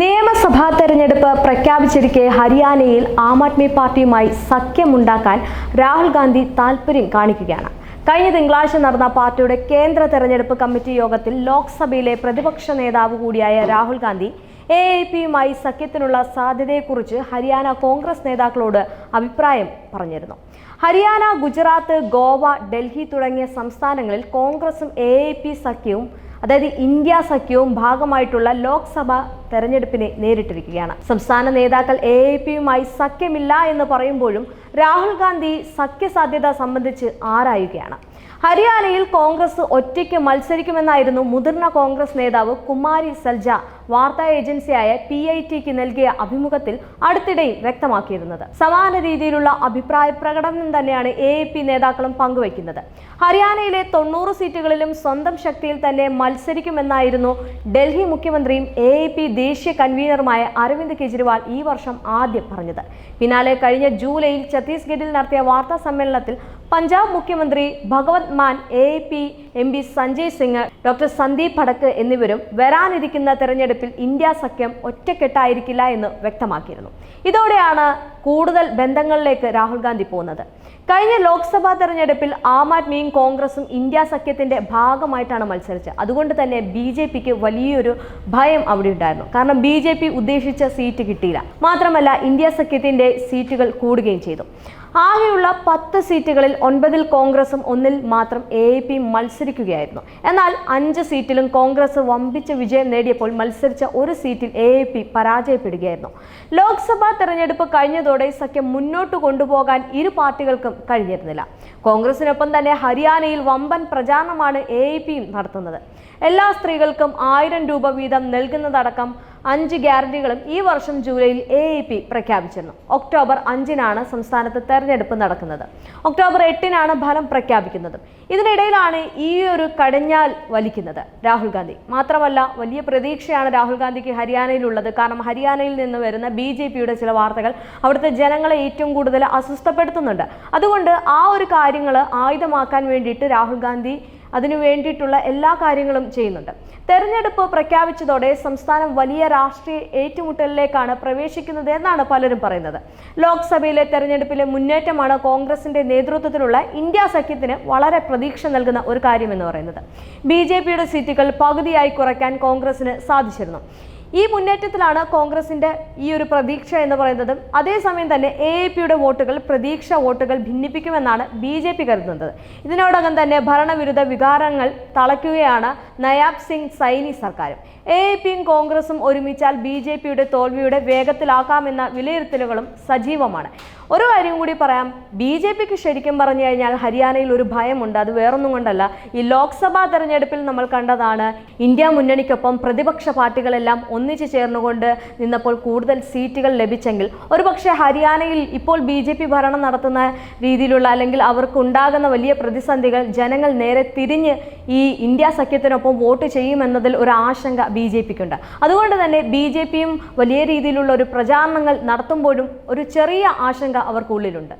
നിയമസഭാ തെരഞ്ഞെടുപ്പ് പ്രഖ്യാപിച്ചിരിക്കെ ഹരിയാനയിൽ ആം ആദ്മി പാർട്ടിയുമായി സഖ്യമുണ്ടാക്കാൻ രാഹുൽ ഗാന്ധി താൽപര്യം കാണിക്കുകയാണ്. കഴിഞ്ഞ തിങ്കളാഴ്ച നടന്ന പാർട്ടിയുടെ കേന്ദ്ര തെരഞ്ഞെടുപ്പ് കമ്മിറ്റി യോഗത്തിൽ ലോക്സഭയിലെ പ്രതിപക്ഷ നേതാവ് കൂടിയായ രാഹുൽ ഗാന്ധി എ ഐ പിയുമായി സഖ്യത്തിനുള്ള സാധ്യതയെക്കുറിച്ച് ഹരിയാന കോൺഗ്രസ് നേതാക്കളോട് അഭിപ്രായം പറഞ്ഞിരുന്നു. ഹരിയാന ഗുജറാത്ത് ഗോവ ഡൽഹി തുടങ്ങിയ സംസ്ഥാനങ്ങളിൽ കോൺഗ്രസും എ ഐ പി സഖ്യവും അതായത് ഇന്ത്യ സഖ്യവും ഭാഗമായിട്ടുള്ള ലോക്സഭ തെരഞ്ഞെടുപ്പിനെ നേരിട്ടിരിക്കുകയാണ്. സംസ്ഥാന നേതാക്കൾ എ എ പിയുമായി സഖ്യമില്ല എന്ന് പറയുമ്പോഴും രാഹുൽ ഗാന്ധി സഖ്യസാധ്യത സംബന്ധിച്ച് ആരായുകയാണ്? ഹരിയാനയിൽ കോൺഗ്രസ് ഒറ്റയ്ക്ക് മത്സരിക്കുമെന്നായിരുന്നു മുതിർന്ന കോൺഗ്രസ് നേതാവ് കുമാരി സൽജ വാർത്താ ഏജൻസിയായ പി ഐ ടിക്ക് നൽകിയ അഭിമുഖത്തിൽ അടുത്തിടെയും വ്യക്തമാക്കിയിരുന്നത്. സമാന രീതിയിലുള്ള അഭിപ്രായ പ്രകടനം തന്നെയാണ് എ പി നേതാക്കളും പങ്കുവയ്ക്കുന്നത്. ഹരിയാനയിലെ തൊണ്ണൂറ് സീറ്റുകളിലും സ്വന്തം ശക്തിയിൽ തന്നെ മത്സരിക്കുമെന്നായിരുന്നു ഡൽഹി മുഖ്യമന്ത്രിയും എ പി ദേശീയ കൺവീനറുമായ അരവിന്ദ് കെജ്രിവാൾ ഈ വർഷം ആദ്യം പറഞ്ഞത്. പിന്നാലെ കഴിഞ്ഞ ജൂലൈയിൽ ഛത്തീസ്ഗഡിൽ നടത്തിയ വാർത്താ സമ്മേളനത്തിൽ പഞ്ചാബ് മുഖ്യമന്ത്രി Bhagwant Mann A P M P Sanjay Singh doctor Sandeep Pathak എന്നിവരും വരാനിരിക്കുന്ന തെരഞ്ഞെടുപ്പിൽ ഇന്ത്യ സഖ്യം ഒറ്റക്കെട്ടായിരിക്കില്ല എന്ന് വ്യക്തമാക്കിയിരുന്നു. ഇതോടെയാണ് കൂടുതൽ ബന്ധങ്ങളിലേക്ക് രാഹുൽ ഗാന്ധി പോകുന്നത്. കഴിഞ്ഞ ലോക്സഭാ തെരഞ്ഞെടുപ്പിൽ ആം ആദ്മിയും കോൺഗ്രസും ഇന്ത്യ സഖ്യത്തിന്റെ ഭാഗമായിട്ടാണ് മത്സരിച്ചത്. അതുകൊണ്ട് തന്നെ ബി ജെ പിക്ക് വലിയൊരു ഭയം അവിടെ ഉണ്ടായിരുന്നു കാരണം ബി ജെ പി ഉദ്ദേശിച്ച സീറ്റ് കിട്ടിയില്ല. മാത്രമല്ല ഇന്ത്യ സഖ്യത്തിന്റെ സീറ്റുകൾ കൂടുകയും ചെയ്തു. ആകെയുള്ള പത്ത് സീറ്റുകളിൽ ഒൻപതിൽ കോൺഗ്രസും ഒന്നിൽ മാത്രം എ ഐ പി മത്സരിക്കുകയായിരുന്നു. എന്നാൽ അഞ്ച് സീറ്റിലും കോൺഗ്രസ് വമ്പിച്ച വിജയം നേടിയപ്പോൾ മത്സരിച്ച ഒരു സീറ്റിൽ എ ഐ പി പരാജയപ്പെടുകയായിരുന്നു. ലോക്സഭാ തെരഞ്ഞെടുപ്പ് കഴിഞ്ഞതോടെ സഖ്യം മുന്നോട്ട് കൊണ്ടുപോകാൻ ഇരു പാർട്ടികൾക്കും കഴിഞ്ഞിരുന്നില്ല. കോൺഗ്രസിനൊപ്പം തന്നെ ഹരിയാനയിൽ വമ്പൻ പ്രചാരണമാണ് എ എ പിയും നടത്തുന്നത്. എല്ലാ സ്ത്രീകൾക്കും ആയിരം രൂപ വീതം നൽകുന്നതടക്കം അഞ്ച് ഗ്യാരണ്ടികളും ഈ വർഷം ജൂലൈയിൽ എ ഇ പി പ്രഖ്യാപിച്ചിരുന്നു. ഒക്ടോബർ അഞ്ചിനാണ് സംസ്ഥാനത്ത് തെരഞ്ഞെടുപ്പ് നടക്കുന്നത്. ഒക്ടോബർ എട്ടിനാണ് ഫലം പ്രഖ്യാപിക്കുന്നത്. ഇതിനിടയിലാണ് ഈ ഒരു കടഞ്ഞാൽ വലിക്കുന്നത്. രാഹുൽ ഗാന്ധി. മാത്രമല്ല വലിയ പ്രതീക്ഷയാണ് രാഹുൽ ഗാന്ധിക്ക് ഹരിയാനയിലുള്ളത്. കാരണം ഹരിയാനയിൽ നിന്ന് വരുന്ന ബി ജെ പിയുടെ ചില വാർത്തകൾ അവിടുത്തെ ജനങ്ങളെ ഏറ്റവും കൂടുതൽ അസ്വസ്ഥപ്പെടുത്തുന്നുണ്ട്. അതുകൊണ്ട് ആ ഒരു കാര്യങ്ങൾ ആയുധമാക്കാൻ വേണ്ടിയിട്ട് രാഹുൽ ഗാന്ധി അതിനു വേണ്ടിയിട്ടുള്ള എല്ലാ കാര്യങ്ങളും ചെയ്യുന്നുണ്ട്. തെരഞ്ഞെടുപ്പ് പ്രഖ്യാപിച്ചതോടെ സംസ്ഥാനം വലിയ രാഷ്ട്രീയ ഏറ്റുമുട്ടലിലേക്കാണ് പ്രവേശിക്കുന്നത് എന്നാണ് പലരും പറയുന്നത്. ലോക്സഭയിലെ തെരഞ്ഞെടുപ്പിലെ മുന്നേറ്റമാണ് കോൺഗ്രസിന്റെ നേതൃത്വത്തിലുള്ള ഇന്ത്യ സഖ്യത്തിന് വളരെ പ്രതീക്ഷ നൽകുന്ന ഒരു കാര്യമെന്ന് പറയുന്നത്. ബി സീറ്റുകൾ പകുതിയായി കുറയ്ക്കാൻ കോൺഗ്രസിന് സാധിച്ചിരുന്നു. ഈ മുന്നേറ്റത്തിലാണ് കോൺഗ്രസിന്റെ ഈ ഒരു പ്രതീക്ഷ എന്ന് പറയുന്നതും. അതേസമയം തന്നെ എ എ പിയുടെ വോട്ടുകൾ പ്രതീക്ഷ വോട്ടുകൾ ഭിന്നിപ്പിക്കുമെന്നാണ് ബി ജെ പി കരുതുന്നത്. ഇതിനോടകം തന്നെ ഭരണവിരുദ്ധ വികാരങ്ങൾ തളയ്ക്കുകയാണ് നയാബ് സിംഗ് സൈനി സർക്കാരും. എ എ പിയും കോൺഗ്രസും ഒരുമിച്ചാൽ ബി ജെ പിയുടെ തോൽവിയുടെ വേഗത്തിലാക്കാമെന്ന വിലയിരുത്തലുകളും സജീവമാണ്. ഒരു കാര്യം കൂടി പറയാം. ബി ജെ പിക്ക് ശരിക്കും പറഞ്ഞു കഴിഞ്ഞാൽ ഹരിയാനയിൽ ഒരു ഭയമുണ്ട്. അത് വേറൊന്നും കൊണ്ടല്ല. ഈ ലോക്സഭാ തെരഞ്ഞെടുപ്പിൽ നമ്മൾ കണ്ടതാണ് ഇന്ത്യ മുന്നണിക്കൊപ്പം പ്രതിപക്ഷ പാർട്ടികളെല്ലാം ഒന്നിച്ചു ചേർന്നുകൊണ്ട് നിന്നപ്പോൾ കൂടുതൽ സീറ്റുകൾ ലഭിച്ചെങ്കിൽ ഒരുപക്ഷെ ഹരിയാനയിൽ ഇപ്പോൾ ബി ജെ പി ഭരണം നടത്തുന്ന രീതിയിലുള്ള അല്ലെങ്കിൽ അവർക്കുണ്ടാകുന്ന വലിയ പ്രതിസന്ധികൾ ജനങ്ങൾ നേരെ തിരിഞ്ഞ് ഈ ഇന്ത്യ സഖ്യത്തിനൊപ്പം വോട്ട് ചെയ്യുമെന്നതിൽ ഒരു ആശങ്ക ബി ജെ പിക്കുണ്ട്. അതുകൊണ്ട് തന്നെ ബി ജെ പിയും വലിയ രീതിയിലുള്ള ഒരു പ്രചാരണങ്ങൾ നടത്തുമ്പോഴും ഒരു ചെറിയ ആശങ്ക അവർക്കുള്ളിലുണ്ട്.